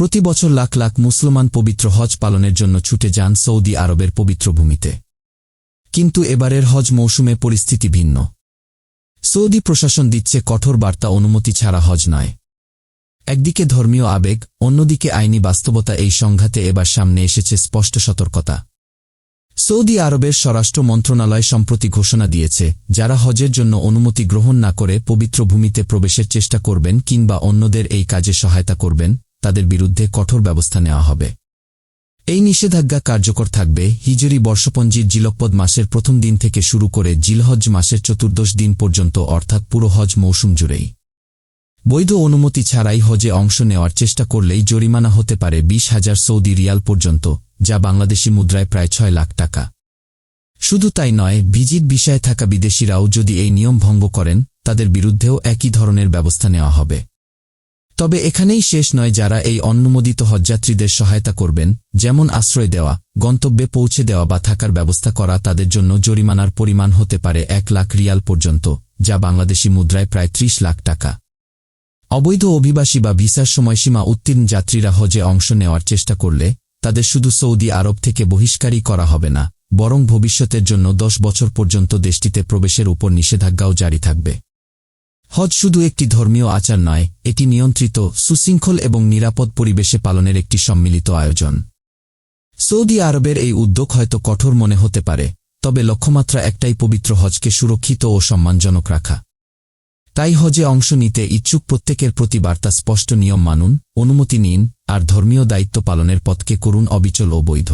প্রতি বছর লাখ লাখ মুসলমান পবিত্র হজ পালনের জন্য ছুটে যান সৌদি আরবের পবিত্র ভূমিতে। কিন্তু এবারের হজ মৌসুমে পরিস্থিতি ভিন্ন। সৌদি প্রশাসন দিচ্ছে কঠোর বার্তা অনুমতি ছাড়া হজ নয়। একদিকে ধর্মীয় আবেগ, অন্যদিকে আইনি বাস্তবতা এই সংঘাতে এবার সামনে এসেছে স্পষ্ট সতর্কতা। সৌদি আরবের স্বরাষ্ট্র মন্ত্রণালয় সম্প্রতি ঘোষণা দিয়েছে, যারা হজের জন্য অনুমতি গ্রহণ না করে পবিত্র ভূমিতে প্রবেশের চেষ্টা করবেন কিংবা অন্যদের এই কাজে সহায়তা করবেন তাদের বিরুদ্ধে কঠোর ব্যবস্থা নেওয়া হবে। এই নিষেধাজ্ঞা কার্যকর থাকবে হিজরি বর্ষপঞ্জির জিলকপদ মাসের প্রথম দিন থেকে শুরু করে জিলহজ মাসের চতুর্দশ দিন পর্যন্ত, অর্থাৎ পুরো হজ মৌসুম জুড়েই। বৈধ অনুমতি ছাড়াই হজে অংশ নেওয়ার চেষ্টা করলেই জরিমানা হতে পারে বিশ হাজার সৌদি রিয়াল পর্যন্ত, যা বাংলাদেশি মুদ্রায় প্রায় ছয় লাখ টাকা। শুধু তাই নয়, ভিজিট বিষয়ে থাকা বিদেশিরাও যদি এই নিয়ম ভঙ্গ করেন, তাদের বিরুদ্ধেও একই ধরনের ব্যবস্থা নেওয়া হবে। তবে এখানেই শেষ নয় যারা এই অনুমোদিত হজযাত্রীদের সহায়তা করবেন, যেমন আশ্রয় দেওয়া, গন্তব্যে পৌঁছে দেওয়া বা থাকার ব্যবস্থা করা তাদের জন্য জরিমানার পরিমাণ হতে পারে এক লাখ রিয়াল পর্যন্ত, যা বাংলাদেশি মুদ্রায় প্রায় ত্রিশ লাখ টাকা। অবৈধ অভিবাসী বা ভিসার সময়সীমা উত্তীর্ণ যাত্রীরা হজে অংশ নেওয়ার চেষ্টা করলে তাদের শুধু সৌদি আরব থেকে বহিষ্কারই করা হবে না, বরং ভবিষ্যতের জন্য দশ বছর পর্যন্ত দেশটিতে প্রবেশের উপর নিষেধাজ্ঞাও জারি থাকবে। হজ শুধু একটি ধর্মীয় আচার নয়, এটি নিয়ন্ত্রিত, সুশৃঙ্খল এবং নিরাপদ পরিবেশে পালনের একটি সম্মিলিত আয়োজন। সৌদি আরবের এই উদ্যোগ হয়তো কঠোর মনে হতে পারে, তবে লক্ষ্যমাত্রা একটাই পবিত্র হজকে সুরক্ষিত ও সম্মানজনক রাখা। তাই হজে অংশ নিতে ইচ্ছুক প্রত্যেকের প্রতি বার্তা স্পষ্ট নিয়ম মানুন, অনুমতি নিন, আর ধর্মীয় দায়িত্ব পালনের পথকে করুন অবিচল ও বৈধ।